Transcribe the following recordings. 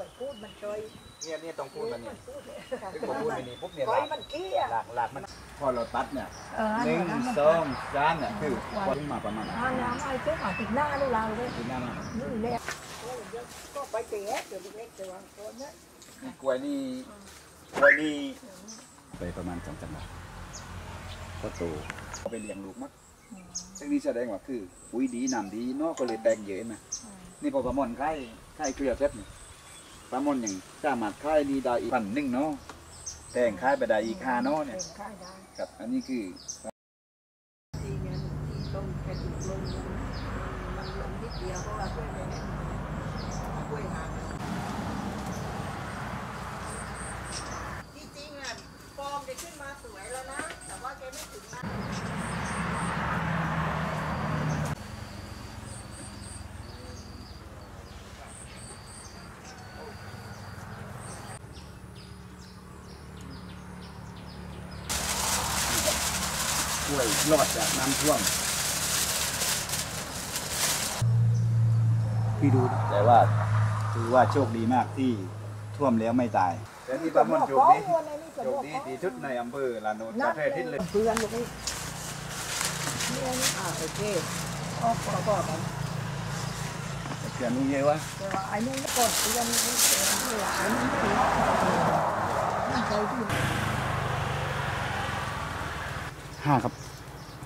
ไปพูดมันเคยเนี่ยเนี่ยต้องพูดมันเนี่ยพูดเลยถึงผมพูดไปนี่ปุ๊บเนี่ยก้หอลายกมันขี้อะหลากหลากมันพอเราตัดเนี่ยเออหนึ่งสองสามเนี่ยคือพอถึงมาประมาณอ่าน้ำไอ้เจ้าติดหน้าลูกเราเลยที่หน้ามานี่แหละก็ไปเตะเดี๋ยวเล็กๆแต่ว่าคนนั้นนี่กล้วยนี่กล้วยนี่ไปประมาณสองจังหวัดก็โตเอาไปเลี้ยงลูกมัดซึ่งนี่แสดงว่าคือปุ๋ยดีน้ำดีเนาะก็เลยแตงเยอะนะนี่พอประมอนไข่ไข่เกลือเสร็จนี่ ประมอนอย่างสามารถไข่ดีได้อีกพันหนึ่งเนาะแตงไข่ไปได้อีกห้าเนาะเนี่ยเป็นค่ายได้ครับอันนี้คือทีเงินที่ต้นกระดิ่งลงมันลงนิดเดียวเพราะว่าด้วยอะไรเนี่ยด้วยหางที่จริงอะฟอร์มจะขึ้นมาสวยแล้วนะ แต่ว่าแกไม่ถึงนะ กล้วยรอดจากน้ำท่วมพี่ดูแต่ว่าถือว่าโชคดีมากที่ท่วมแล้วไม่ตายแต่ที่ประมอนโชคดีโชคดีที่สุดในอำเภอลาโนนประเทศทิศเลยเพื่อนลูกนี่เนี่ยอ่าโอเคออกพอๆกันเสียนุ่งเยวะแต่ว่าไอ้นี่ก่อนเพื่อนนี่เพื่อนนี่ไอ้นี่คือนั่นเคยที่ ห้าครับ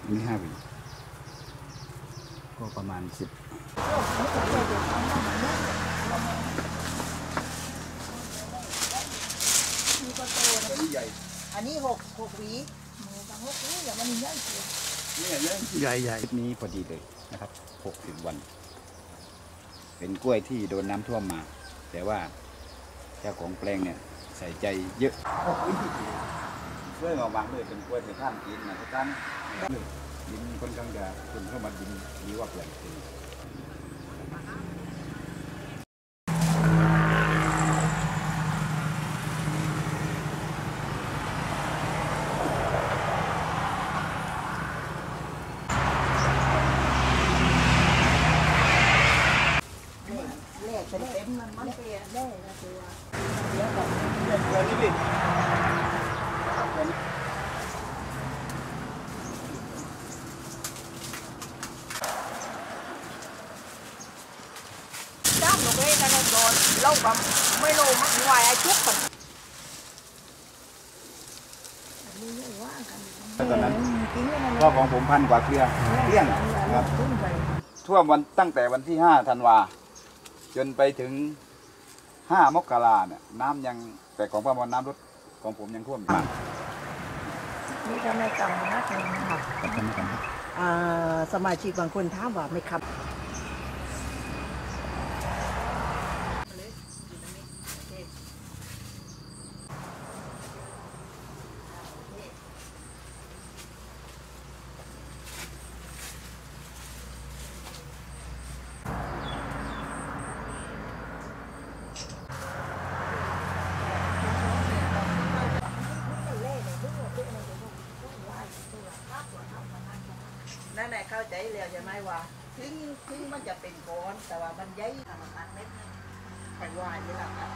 อันนี้ห้าปีก็ประมาณสิบตัวนี้ใหญ่อันนี้หกหกหวีหมูกับหกหวีอย่ามันใหญ่เกินนี่ใหญ่ใหญ่ใหญ่คลิปนี้พอดีเลยนะครับหกสิบวัน เป็นกล้วยที่โดนน้ำท่วมมา แต่ว่าเจ้าของแปลงเนี่ยใส่ใจเยอะ กล้วยออกมาเลยเป็นกล้วยที่ข้ามกินนะทุกท่านดินค่อนข้างจะคุณเข้ามาดินดีกว่าแปลงอื่นแรกเป็นเต็มมันมันเปลี่ยนได้นะตัวเดี๋ยวนี้ดิ จ้างลงเองกันโดนเล่ากับไม่รู้มันวายไอ้ทุกคนอันนี้ไม่ว่ากันตอนนั้นกินกันก็ของผมพันกว่าเครือเที่ยงครับขึ้นไปท่วมวันตั้งแต่วันที่ห้าธันวา จนไปถึงห้ามกราเนี่ยน้ำยังแต่ของประมาณน้ำลดของผมยังท่วมมากนี่ก็ไม่ต่ำนะคุณค่ะขอบคุณครับอ่าสมาชิกบางคนถามว่าไม่ครับ นั่นแหละเข้าใจแล้วใช่ไหมว่าถึงถึงมันจะเป็นก้อนแต่ว่ามันใหญ่ขนาดนั้นเม็ดไปไหวายนี่หลับครับ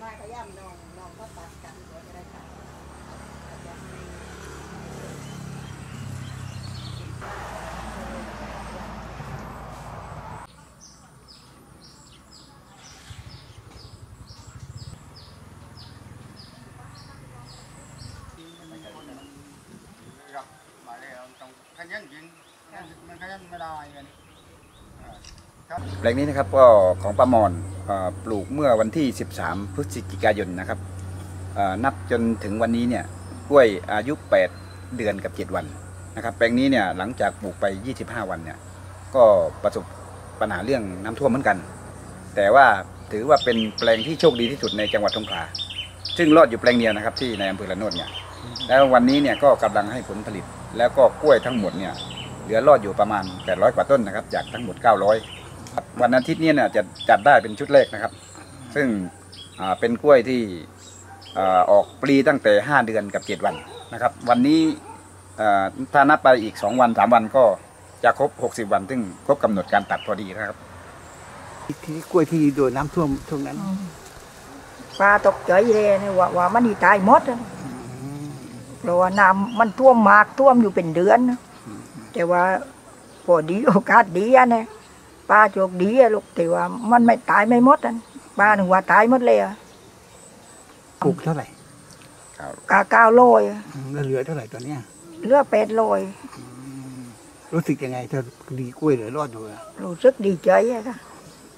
มาขย้ำน้องน้องก็ตัดกันก็จะได้ค่ะ แปลงนี้นะครับก็ของประมอนอปลูกเมื่อวันที่ 13 พฤศจิกายนนะครับนับจนถึงวันนี้เนี่ยกล้วยอายุ 8 เดือนกับ 7 วันนะครับแปลงนี้เนี่ยหลังจากปลูกไป 25 วันเนี่ยก็ประสบปัญหาเรื่องน้ำท่วมเหมือนกัน แต่ว่าถือว่าเป็นแปลงที่โชคดีที่สุดในจังหวัดสงขลาซึ่งรอดอยู่แปลงเดียวนะครับที่ในอำเภอละโนดเนี่ยแล้ววันนี้เนี่ยก็กำลังให้ผลผลิตแล้วก็กล้วยทั้งหมดเนี่ย เหลือรอดอยู่ประมาณ 800 กว่าต้นนะครับ จากทั้งหมด 900วันอาทิตย์นี้เนี่ยจะจัดได้เป็นชุดแรกนะครับ ซึ่งอ่าเป็นกล้วยที่อ่าออกปลีตั้งแต่ 5 เดือนกับ 7 วันนะครับ วันนี้อ่าถ้านับไปอีก 2 วัน 3 วันก็จะครบ 60 วัน ซึ่งครบกำหนดการตัดพอดีนะครับที่กล้วยที่โดนน้ำท่วมช่วงนั้นป้าตกใจเลยนะว่าว่ามันนี่ตายหมดนะเพราะว่าน้ำมันท่วมมากท่วมอยู่เป็นเดือนนะ แต่ว่าพอดีโอกาสดีอะนะป้าโชคดีอะลูกแต่ว่ามันไม่ตายไม่หมดอะป้าหนึ่งว่าตายหมดเลยอะปลูกเท่าไหร่กาเก้าโลยอืมแล้วเหลือเท่าไหร่ตอนเนี้ยเหลือแปดโลยรู้สึกยังไงถ้าดีกล้วยเหลือรอดอยู่อะรู้สึกดีใจอะค่ะ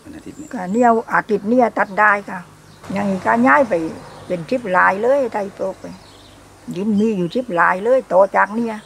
วันอาทิตย์นี้การเนี่ยอาทิตย์เนี่ยตัดได้ค่ะยังอีกการย้ายไปเป็นชิปลายเลยได้โปรกไปดินมีอยู่ชิปลายเลยต่อจากเนี่ย